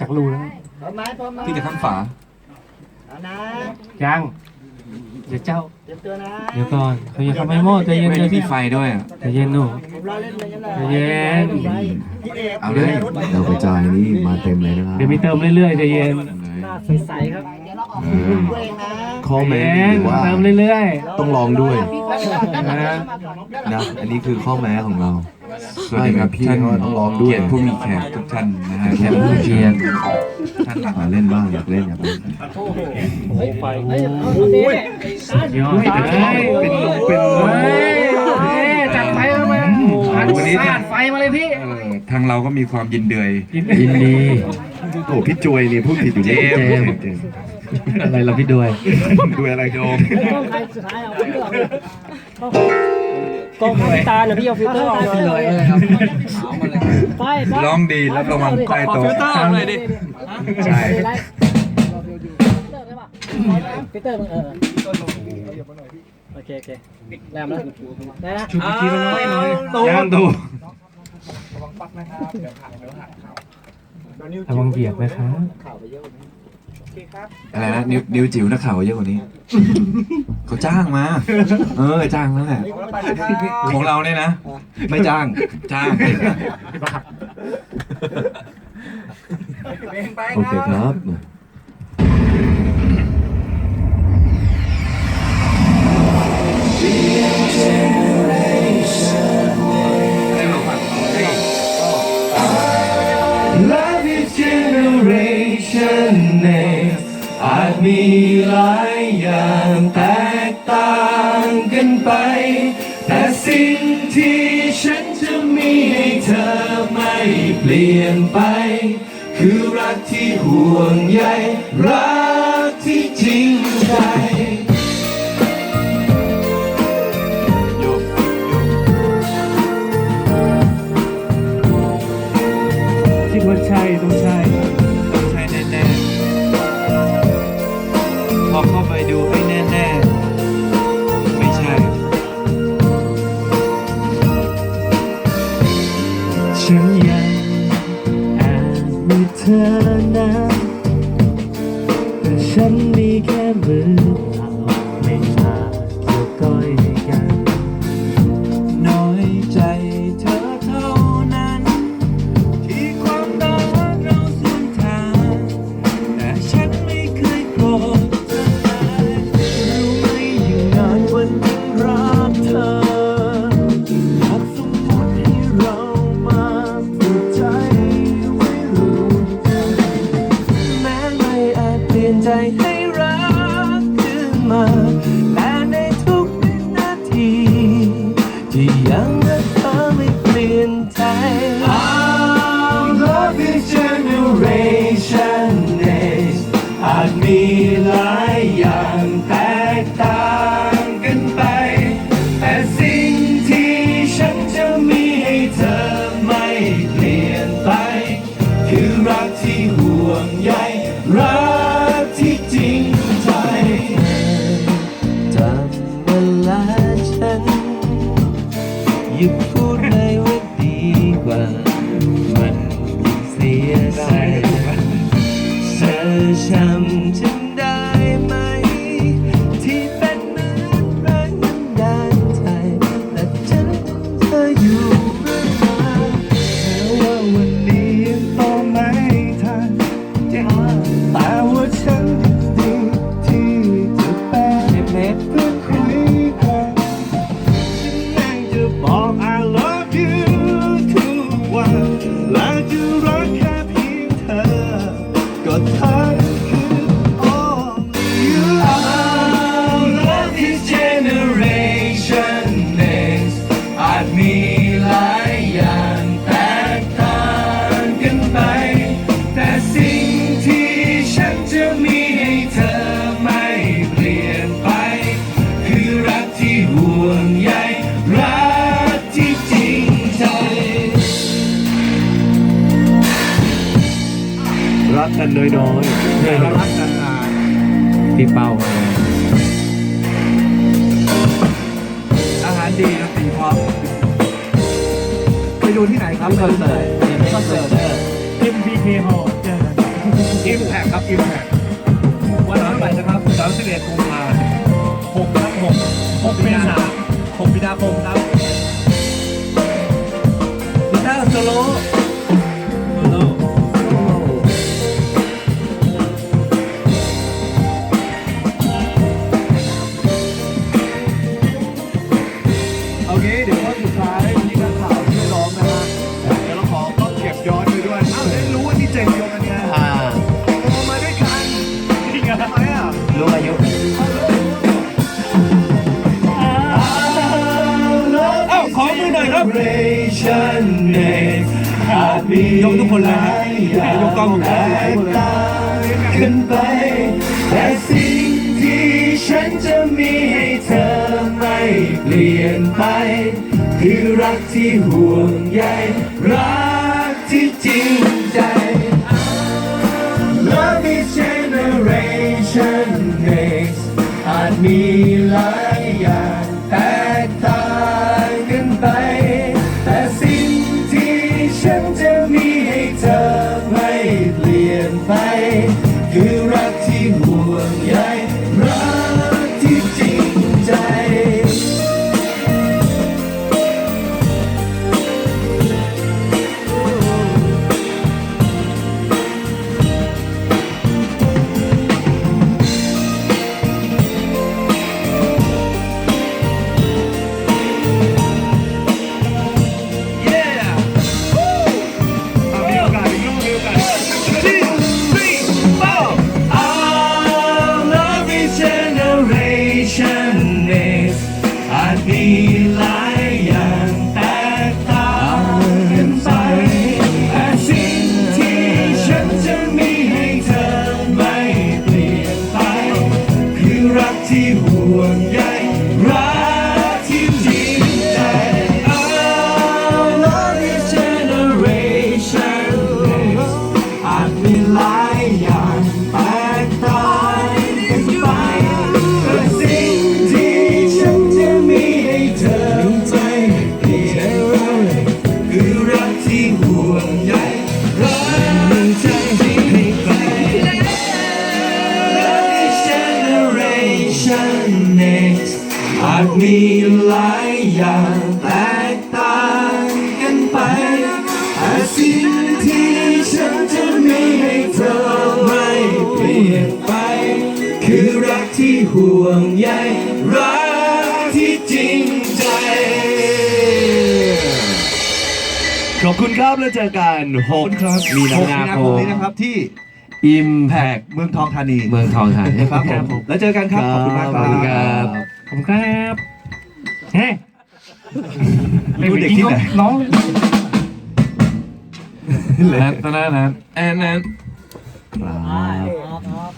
จากรูแล้วพร้อมไหมพร้อมไหมที่จะข้างฝาเอานะยังเดี๋ยวเจ้า เตรียมตัวนะเดี๋ยวก่อนเขายังทำไม่หมดใจเย็นไม่ใจได้เย็มีนไฟด้วยอะใจเย็นหนู ผมรอเล่นเลยกันเลยใจเย็น พี่เอกเอาเลยดาวกระจายนี่มาเต็มเลยนะครับเดี๋ยวมีเติมเรื่อยๆใจเย็นหน้าใสๆครับอ่าด้วยเองนะข้อใจแม้เย็หนรือว่าเติมเรื่อย ต้องลองด้วยๆนะ นะ อันนี้คือข้อแม้ของเรา สวัสดีครับพี่ท่านก็ต้องลองด้วย เกียรติผู้มีแขกทุกท่านนะฮะแขกผู้ผู้มีเกีเกียยรรติติท่านหลังมาเล่นบ้างอยากเล่นอยากเล่นโอ้โหเฮ้ยไฟโอ้ยยอดเฮ้ยเป็นลมเป็นลมเฮ้ยเฮ้ยจัดไฟมาไหมหันสาดไฟมาเลยพี่เออทางเราก็มีความยินเดยยินดีโอ้พี่จวยนี่พูดผิดอยู่นี่เจมส์เจมส์เจมส์อะไรเราพี่ด้วยด้วยอะไรโดมต้องใครสุดท้ายเอาไปเลือก กล้องเข้าตาเนี่ยพี่เอาฟิลเตอร์ออกมาเลยครับไปไปร้องดีแล้วระวังใต้โต๊ะใช่ฟิลเตอร์มันเออโอเคโอเคแรมแล้วได้นะชุดกี้มันน้อยน้อยย่างดูระวังเหยียบนะครับ อะไรนะนิ้วนิ้วจิ๋วนักข่าวเยอะกว่านี้ เขาจ้างมา เออจ้างนั่นแหละของเราเนี่ยนะ ไม่จ้าง จ้างโอเคครับ Love is generation next อาจมีหลายอย่างแตกต่างกันไป แต่สิ่งที่ฉันจะมีให้เธอไม่เปลี่ยนไป คือรักที่ห่วงใยรักที่จริงใจคิดว่าใช่ต้องใช่ต้องใช่แน่ๆ อเข้าไปดูให้แน่ ๆ ไม่ใช่ ฉันยังแอบมีเธอนะแต่ฉันมีแค่มือ อาจ กกันน้อยๆรักกันนานพี่เป้ามาอาหารดีดนตรีเพราะไปดูที่ไหนครับคอนเสิร์ตคอนเสิร์ต MPK Hall เจอกันอิมแพคครับอิมแพควันนั้นไปนะครับ31กุมภา6ครับ6 6มีนา6มีนาคมครับกีตาร์โซโล่ ยกทุกคนเลยฮะยกกล้องแตกต่างขึ้นไป แต่สิ่งที่ฉันจะมีให้เธอไม่เปลี่ยนไป คือรักที่ห่วงใยรักที่จริง นไป ที่ห่วงใย next อาจมีหลายอย่างแตกต่างกันไปแต่สิ่งที่ฉันจะมีให้เธอไม่เปลี่ยนไป คือรักที่ห่วงใยรักที่จริงใจ ขอบคุณครับแล้วเจอกัน6มีนาคมนี้นะครับที่ Impact เมืองทองธานี เมืองทองธานีครับผมแล้วเจอกันครับ ขอบคุณมากคขรัอบ คุณครับบขอบคุณครับเฮ้ดูเด็กที่ไหนน้องแล้วตอนนั้นนะแอนนั้น ครับครับ